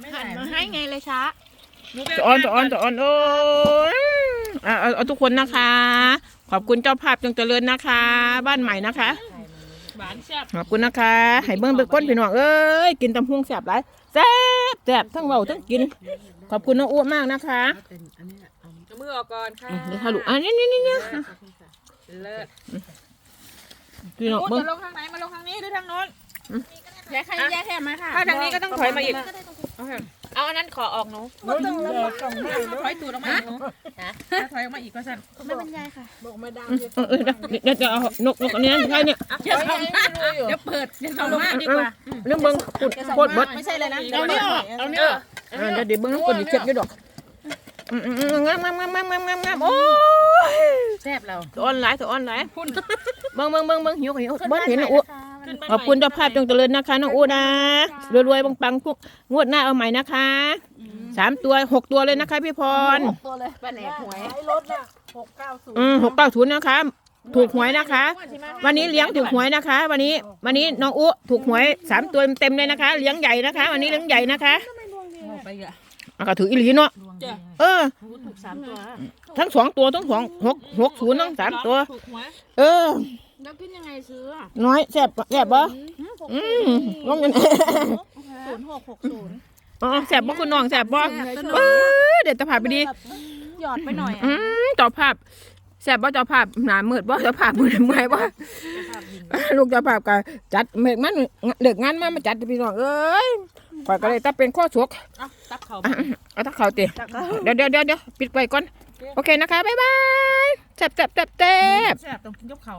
ไม่หันไหนมาให้ไงเลยช้าจะอ่อนจะอ่อนจะอ่อนโอ้ยอะเอาเอาทุกคนนะคะ ขอบคุณเจ้าภาพจงเจริญนะคะ บ้านใหม่นะคะ หวานแซ่บขอบคุณนะคะให้เบิ้งเบิ้งก้นพี่น้องเอ้ยกินตำพุงแซ่บหลายแซ่บแซ่บทั้งเบาทั้งกิน ขอบคุณน้องอ้วนมากนะคะเป็นอันนี้เอาเอามือออกก่อนค่ะอืมเดี๋ยวค่ะลูกอันนี้นี่นี่นี่เลิศพี่น้องพูดเบิ้ง จะลงทางไหนมาลงทางนี้หรือทางโน้นยายใครยายแถมมาค่ะ ถ้าทางนี้ก็ต้องถอยมาอีก เอาอันนั้นขอออกหนูไม่ต้องแล้วมาต้องให้ถอยตูดออกมาอีกหนูถ้าถอยออกมาอีกก็สั่นไม่เป็นยายค่ะบอกมาดามเออเออเดี๋ยวเดี๋ยวเอานกนกอันนี้ใช่เนี่ยเดี๋ยวเดี๋ยวเปิดเดี๋ยวเอาลงมาดีกว่าเรื่องเบิ้งปุดโคตรเบิดไม่ใช่เลยนะเอาเนี่ยออกเอาเนี่ยออกอ่าเดี๋ยวเดี๋ยวเบิ้งน้ำกลดิเช็ดอยู่ดอกอืมอืมอืมงามงามงามงามงามงามงามโอ้ยแซ่บเราตัวออนไลน์ตัวออนไลน์เบิ้งเบิ้งเบิ้งเบิ้งหิวหิวเบิ้งเห็นน้องอู้ ขอบคุณเจ้าภาพจงเจริญนะคะน้องอู้นะรวยๆปังๆพวกงวดหน้าเอาใหม่นะคะสามตัวหกตัวเลยนะคะ พี่พรตัวเลยป้าแหนกหวยไอ้รถน่ะหกเก้าศูนย์อืมหกเก้าศูนย์นะคะ ถูกหวยนะคะ วันนี้เลี้ยงถูกหวยนะคะ วันนี้วันนี้น้องอู้ถูกหวยสามตัวเต็มๆเลยนะคะ เลี้ยงใหญ่นะคะ วันนี้เลี้ยงใหญ่นะคะไปอะอะก็ถืออีหลีเนาะเออ ถูกสามตัวทั้งสองตัวทั้งสองหกหกศูนย์ทั้งสามตัวถูกหวยเออ แล้วกินยังไงซื้ออะน้อยแซ่บแซ่บบ่อืมน้องยังศูนย์หกหกศูนย์อ๋อแซ่บบ่คุณน้องแซ่บบ่เออเดี๋ยวจะพาไปดีหยอดไปหน่อยอืมเจ้าภาพแซ่บบ่เจ้าภาพหน้ามืดบ่เจ้าภาพมืดเมื่อยบ่ลูกเจ้าภาพก็จัดเมกมันเลิกงานมามาจัดให้พี่น้องเอ้ยข่อยก็เลยถ้าเป็นข้อสวกเอาตับเขาอะเอาถ้าเขาตีเดี๋ยวเดี๋ยวเดี๋ยวเดี๋ยวปิดไว้ก่อน โอเคนะคะ บ๊ายบายแซ่บแซ่บแซ่บแซ่บแซ่บต้องกินกับเขา